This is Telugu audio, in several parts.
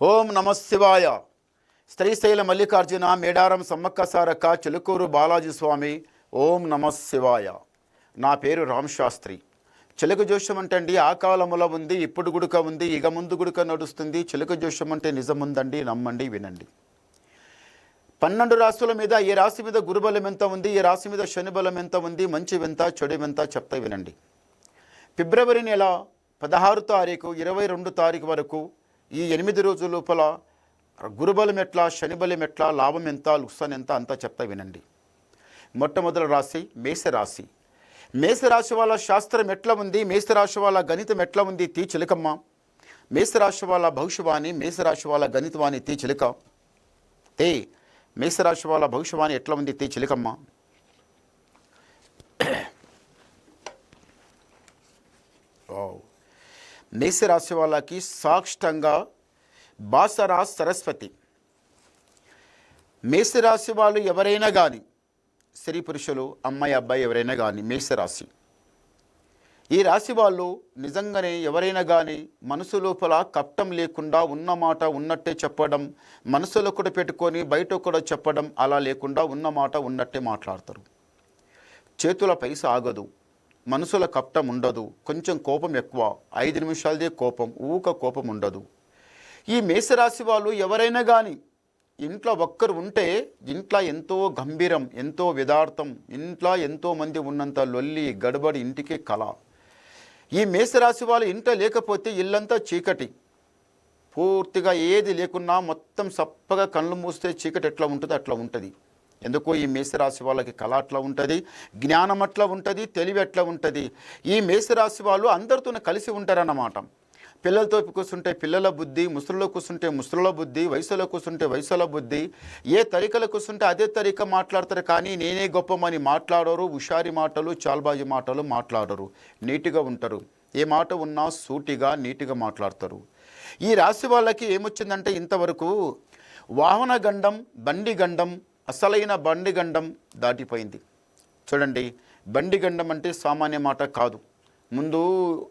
ఓం నమశివాయ శ్రీశైల మల్లికార్జున మేడారం సమ్మక్క సారక్క చిలుకూరు బాలాజీ స్వామి ఓం నమశివాయ నా పేరు రామ్ శాస్త్రి. చిలుక జోషం అంటే అండి ఆ కాలములో ఉంది ఇప్పుడు గుడుక ఉంది ఇక ముందు గుడుక నడుస్తుంది. చిలుక జోషం అంటే నిజముందండి నమ్మండి వినండి. పన్నెండు రాశుల మీద ఈ రాశి మీద గురుబలం ఎంత ఉంది ఈ రాశి మీద శనిబలం ఎంత ఉంది మంచి వింత చెడు వింత చెప్తా వినండి. ఫిబ్రవరి నెల పదహారు తారీఖు ఇరవై రెండు తారీఖు వరకు ఈ ఎనిమిది రోజుల లోపల గురుబలం ఎట్లా శనిబలం ఎట్లా లాభం ఎంత లుక్సాన్ ఎంత అంతా చెప్తా వినండి. మొట్టమొదటి రాశి మేషరాశి. మేషరాశి వాళ్ళ శాస్త్రం ఎట్లా ఉంది? మేషరాశి వాళ్ళ గణితం ఎట్లా ఉంది? తీ చిలకమ్మ. మేషరాశి వాళ్ళ భవిష్యవాణి మేషరాశి వాళ్ళ గణితవాణి తీ చిలక. తే మేషరాశి వాళ్ళ భవిష్యవాణి ఎట్లా ఉంది? తీ చిలకమ్మ. మేషరాశి వాళ్ళకి సాక్షితంగా బాసరా సరస్వతి. మేషరాశి వాళ్ళు ఎవరైనా కానీ స్త్రీ పురుషులు అమ్మాయి అబ్బాయి ఎవరైనా కానీ మేషరాశి. ఈ రాశి వాళ్ళు నిజంగానే ఎవరైనా కానీ మనసు లోపల కప్పటం లేకుండా ఉన్న మాట ఉన్నట్టే చెప్పడం మనసులో కూడా పెట్టుకొని బయట కూడా చెప్పడం అలా లేకుండా ఉన్న మాట ఉన్నట్టే మాట్లాడతారు. చేతుల పైస ఆగదు. మనసుల కప్టం ఉండదు. కొంచెం కోపం ఎక్కువ. ఐదు నిమిషాలదే కోపం. ఊక కోపం ఉండదు. ఈ మేషరాశి వాళ్ళు ఎవరైనా కానీ ఇంట్లో ఒక్కరు ఉంటే ఇంట్లో ఎంతో గంభీరం ఎంతో విదార్థం ఇంట్లో ఎంతో మంది ఉన్నంత లొల్లి గడబడి ఇంటికి కళ. ఈ మేషరాశి వాళ్ళు ఇంట్లో లేకపోతే ఇల్లంతా చీకటి. పూర్తిగా ఏది లేకున్నా మొత్తం సప్పగా కళ్ళు మూస్తే చీకటి ఎట్లా ఉంటుందో అట్లా ఉంటుంది. ఎందుకో ఈ మేషరాశి వాళ్ళకి కళ అట్లా ఉంటుంది జ్ఞానం అట్లా ఉంటుంది తెలివి ఎట్లా ఉంటుంది. ఈ మేషరాశి వాళ్ళు అందరితో కలిసి ఉంటారన్నమాట. పిల్లలతో కూర్చుంటే పిల్లల బుద్ధి ముసలిలో కూర్చుంటే ముసలిలో బుద్ధి వయసులో కూర్చుంటే వయసుల బుద్ధి. ఏ తరికలో కూర్చుంటే అదే తరిక మాట్లాడతారు కానీ నేనే గొప్పమని మాట్లాడరు హుషారి మాటలు చాల్బాజీ మాటలు మాట్లాడరు. నీట్గా ఉంటారు. ఏ మాట ఉన్నా సూటిగా నీట్గా మాట్లాడతారు. ఈ రాశి వాళ్ళకి ఏమొచ్చిందంటే ఇంతవరకు వాహన గండం బండి గండం అసలైన బండి గండం దాటిపోయింది. చూడండి బండి గండం అంటే సామాన్య మాట కాదు. ముందు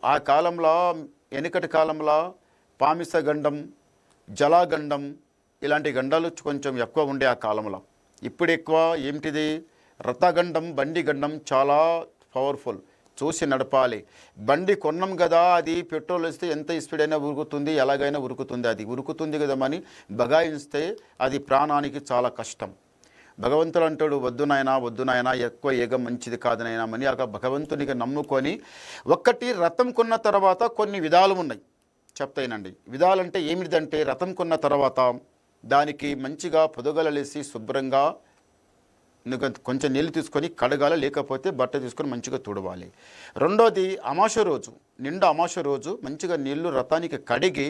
ఆ కాలంలో వెనుకటి కాలంలో పామిస గండం జలాగండం ఇలాంటి గండాలు కొంచెం ఎక్కువ ఉండే ఆ కాలంలో. ఇప్పుడు ఎక్కువ ఏమిటిది? రథగండం బండి గండం చాలా పవర్ఫుల్ చూసి నడపాలి. బండి కొన్నాం కదా అది పెట్రోల్ వేస్తే ఎంత స్పీడ్ అయినా ఉరుకుతుంది ఎలాగైనా ఉరుకుతుంది. అది ఉరుకుతుంది కదా అని బగాయిస్తే అది ప్రాణానికి చాలా కష్టం. భగవంతుడు అంటాడు వద్దు నాయనా వద్దు నాయనా ఎక్కువ ఏగం మంచిది కాదు నాయనా అని ఆ భగవంతునికి నమ్ముకొని ఒక్కటి రథం కొన్న తర్వాత కొన్ని విధాలు ఉన్నాయి. చెప్తాయినండి. విధాలంటే ఏమిటిదంటే రథం కొన్న తర్వాత దానికి మంచిగా పొదగలలేసి శుభ్రంగా నువ్వు కొంచెం నీళ్ళు తీసుకొని కడగాల లేకపోతే బట్ట తీసుకొని మంచిగా తుడవాలి. రెండోది అమాస రోజు నిండు అమాస రోజు మంచిగా నీళ్ళు రథానికి కడిగి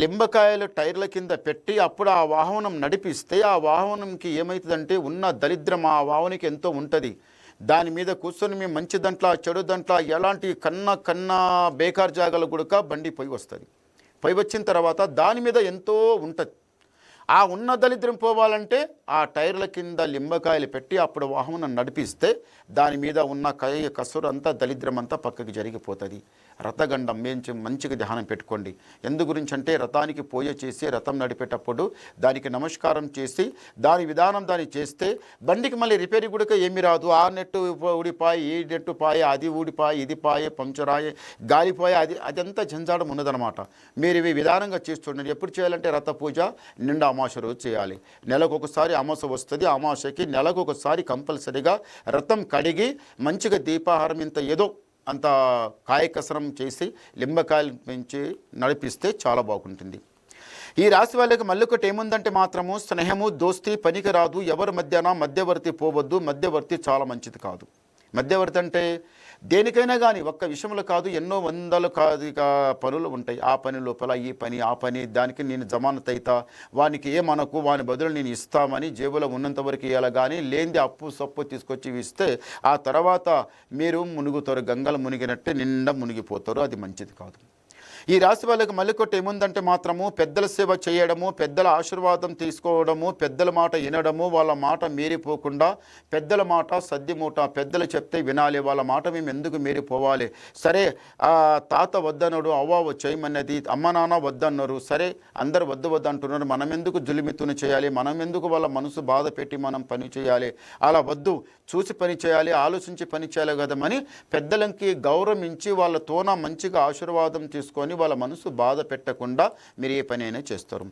లింబకాయలు టైర్ల కింద పెట్టి అప్పుడు ఆ వాహనం నడిపిస్తే ఆ వాహనంకి ఏమవుతుందంటే ఉన్న దరిద్రం ఆ వాహనకి ఎంతో ఉంటుంది. దాని మీద కూర్చొని మేము మంచి దాంట్లో చెడు దాంట్లో ఎలాంటి కన్న కన్న బేకార్ జాగాలు కూడా బండి పోయి వస్తుంది. పోయి వచ్చిన తర్వాత దాని మీద ఎంతో ఉంటుంది. ఆ ఉన్న దరిద్రం పోవాలంటే ఆ టైర్ల కింద లింబకాయలు పెట్టి అప్పుడు వాహనం నడిపిస్తే దాని మీద ఉన్న కయ కసురు అంతా అంతా పక్కకి జరిగిపోతుంది. రథగండం మేంచి మంచిగా ధ్యానం పెట్టుకోండి. ఎందు గురించి అంటే రథానికి పూజ చేసి రథం నడిపేటప్పుడు దానికి నమస్కారం చేసి దాని విధానం దాన్ని చేస్తే బండికి మళ్ళీ రిపేర్ కూడా ఏమి రాదు. ఆ నెట్టు ఊడిపాయి ఈ నెట్టు పాయ అది ఊడిపాయి ఇది పాయే పంచరాయే గాలిపోయి అది అదంతా జంజాడం ఉన్నదనమాట. మీరు ఇవి విధానంగా చేస్తుండండి ఎప్పుడు చేయాలంటే రథ పూజ నిండా అమాస రోజు చేయాలి. నెలకు ఒకసారి అమాస వస్తుంది. అమాసకి నెలకు ఒకసారి కంపల్సరీగా రథం కడిగి మంచిగా దీపాహారం ఇంత ఏదో అంత కాయకసరం చేసి లింబకాయలు పెంచి నడిపిస్తే చాలా బాగుంటుంది. ఈ రాశి వాళ్ళకి మళ్ళీ ఒకటి ఏముందంటే మాత్రము స్నేహము దోస్తి పనికి రాదు ఎవరి మధ్యన మధ్యవర్తి పోవద్దు మధ్యవర్తి చాలా మంచిది కాదు. మధ్యవర్తి అంటే దేనికైనా కానీ ఒక్క విషయంలో కాదు ఎన్నో వందలు కాదు పనులు ఉంటాయి. ఆ పని లోపల ఈ పని ఆ పని దానికి నేను జమానత్ అవుతా వానికి ఏమనకు వాని బదులు నేను ఇస్తామని జేబులో ఉన్నంత వరకు ఇవ్వాలి కానీ లేనిది అప్పు సప్పు తీసుకొచ్చి ఇస్తే ఆ తర్వాత మీరు మునుగుతారు గంగలు మునిగినట్టే నిండా మునిగిపోతారు అది మంచిది కాదు. ఈ రాశి వాళ్ళకి మళ్ళీకొట్టి ఏముందంటే మాత్రము పెద్దల సేవ చేయడము పెద్దల ఆశీర్వాదం తీసుకోవడము పెద్దల మాట వినడము వాళ్ళ మాట మీరిపోకుండా పెద్దల మాట సద్దిమూట పెద్దలు చెప్తే వినాలి వాళ్ళ మాట మేము ఎందుకు మీరిపోవాలి? సరే తాత వద్దన్నాడు అవ్వ చేయమన్నది అమ్మ నాన్న వద్దన్నారు సరే అందరు వద్దు వద్దు అంటున్నారు మనం ఎందుకు జులిమితుని చేయాలి మనం ఎందుకు వాళ్ళ మనసు బాధ పెట్టి మనం పని చేయాలి? అలా వద్దు చూసి పని చేయాలి ఆలోచించి పని చేయాలి కదమని పెద్దలకి గౌరవించి వాళ్ళతోన మంచిగా ఆశీర్వాదం తీసుకొని వాళ్ళ మనసు బాధ పెట్టకుండా మీరు ఏ పని అయినా చేస్తారు.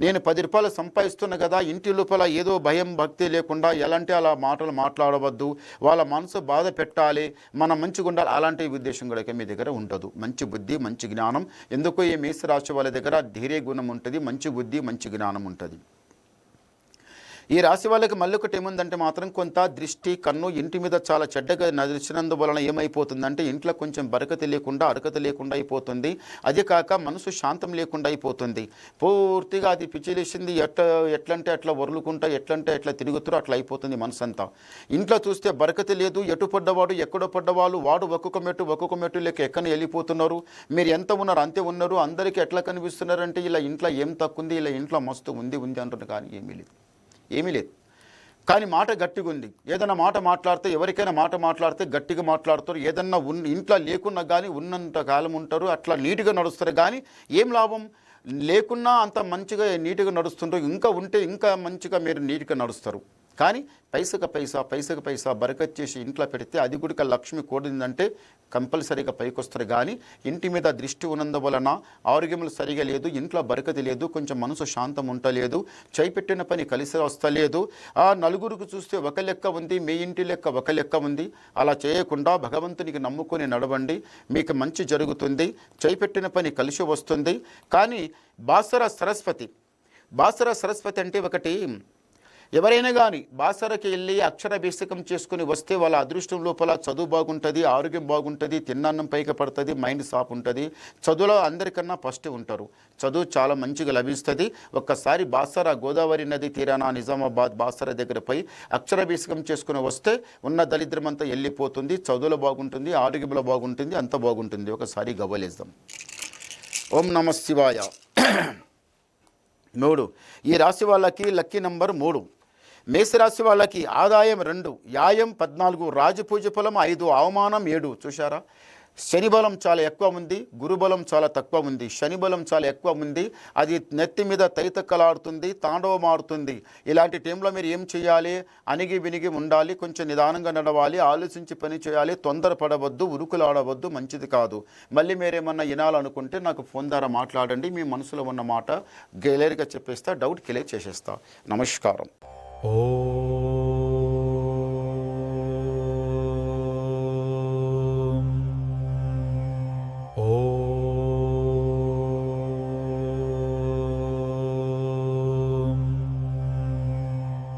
నేను పది రూపాయలు సంపాదిస్తున్నా కదా ఇంటి లోపల ఏదో భయం భక్తి లేకుండా ఎలాంటి అలా మాటలు మాట్లాడవద్దు. వాళ్ళ మనసు బాధ పెట్టాలి. మనం మంచిగా ఉండాలి. అలాంటి ఉద్దేశం కూడా మీ దగ్గర ఉండదు. మంచి బుద్ధి మంచి జ్ఞానం. ఎందుకో ఈ మేషరాశి వాళ్ళ దగ్గర ధైర్య గుణం ఉంటుంది మంచి బుద్ధి మంచి జ్ఞానం ఉంటుంది. ఈ రాశి వాళ్ళకి మళ్ళీ ఒకటి ఏముందంటే మాత్రం కొంత దృష్టి కన్ను ఇంటి మీద చాలా చెడ్డగా నడిచినందు వలన ఏమైపోతుందంటే ఇంట్లో కొంచెం బరకత లేకుండా అరకత లేకుండా అయిపోతుంది. అదే కాక మనసు శాంతం లేకుండా అయిపోతుంది. పూర్తిగా అది పిచ్చిలేసింది ఎట్లా ఎట్లంటే అట్లా వరులుకుంటా ఎట్లంటే ఎట్లా తిరుగుతారో అట్లా అయిపోతుంది మనసు అంతా ఇంట్లో చూస్తే బరకత లేదు ఎటు పడ్డవాడు ఎక్కడో పడ్డవాళ్ళు వాడు ఒక్కొక్క మెట్టు ఒక్కొక్క మెట్టు లేక ఎక్కడ వెళ్ళిపోతున్నారు. మీరు ఎంత ఉన్నారు అంతే ఉన్నారు అందరికీ ఎట్లా కనిపిస్తున్నారంటే ఇలా ఇంట్లో ఏం తక్కువ ఉంది ఇలా ఇంట్లో మస్తు ఉంది ఉంది అంటున్నారు కానీ ఏమీ లేదు. ఏమీ లేదు. కానీ మాట గట్టిగా ఉంది. ఏదైనా మాట మాట్లాడితే ఎవరికైనా మాట మాట్లాడితే గట్టిగా మాట్లాడతారు. ఏదన్నా ఉన్ ఇంట్లో లేకున్నా కానీ ఉన్నంత కాలం ఉంటారు. అట్లా నీట్గా నడుస్తారు. కానీ ఏం లాభం? లేకున్నా అంత మంచిగా నీట్గా నడుస్తుంటారు ఇంకా ఉంటే ఇంకా మంచిగా మీరు నీట్గా నడుస్తారు. కానీ పైసక పైసా పైసక పైసా బరకత్ చేసి ఇంట్లో పెడితే అది కూడా లక్ష్మి కూడిందంటే కంపల్సరీగా పైకొస్తారు కానీ ఇంటి మీద దృష్టి ఉన్నందువలన ఆరోగ్యములు సరిగా లేదు ఇంట్లో బరకతి లేదు కొంచెం మనసు శాంతం ఉండలేదు చేపెట్టిన పని కలిసి వస్తలేదు ఆ నలుగురికి చూస్తే ఒక లెక్క ఉంది మీ ఇంటి లెక్క ఒక లెక్క ఉంది. అలా చేయకుండా భగవంతునికి నమ్ముకొని నడవండి. మీకు మంచి జరుగుతుంది చేపెట్టిన పని కలిసి వస్తుంది. కానీ బాసర సరస్వతి బాసర సరస్వతి అంటే ఒకటి ఎవరైనా కానీ బాసరకి వెళ్ళి అక్షరాభ్యాసకం చేసుకుని వస్తే వాళ్ళ అదృష్టం లోపల చదువు బాగుంటుంది ఆరోగ్యం బాగుంటుంది తిన్నాన్నం పైకి పడుతుంది మైండ్ సాఫ్ ఉంటుంది. చదువులో అందరికన్నా ఫస్ట్ ఉంటారు. చదువు చాలా మంచిగా లభిస్తుంది. ఒక్కసారి బాసర గోదావరి నది తీరాన నిజామాబాద్ బాసర దగ్గర పోయి అక్షరాభ్యాసకం చేసుకుని వస్తే ఉన్న దరిద్రం అంతా వెళ్ళిపోతుంది చదువులో బాగుంటుంది ఆరోగ్యంలో బాగుంటుంది అంత బాగుంటుంది. ఒకసారి గవ్వలేద్దాం. ఓం నమ శివాయ. మూడు. ఈ రాశి వాళ్ళకి లక్కీ నంబర్ మూడు. మేషరాశి వాళ్ళకి ఆదాయం రెండు యాయం పద్నాలుగు రాజపూజ ఫలం ఐదు అవమానం ఏడు. చూశారా? శని బలం చాలా ఎక్కువ ఉంది గురుబలం చాలా తక్కువ ఉంది. శని బలం చాలా ఎక్కువ ఉంది. అది నెత్తి మీద తైతక్కలాడుతుంది తాండవం ఆడుతుంది ఇలాంటి టైంలో మీరు ఏం చేయాలి? అణిగి వినిగి ఉండాలి కొంచెం నిదానంగా నడవాలి ఆలోచించి పని చేయాలి తొందరపడవద్దు ఉరుకులాడవద్దు మంచిది కాదు. మళ్ళీ మీరేమన్నా వినాలనుకుంటే నాకు ఫోన్ ద్వారా మాట్లాడండి మీ మనసులో ఉన్న మాట క్లియర్గా చెప్పేస్తా డౌట్ క్లియర్ చేసేస్తా. నమస్కారం. ఓ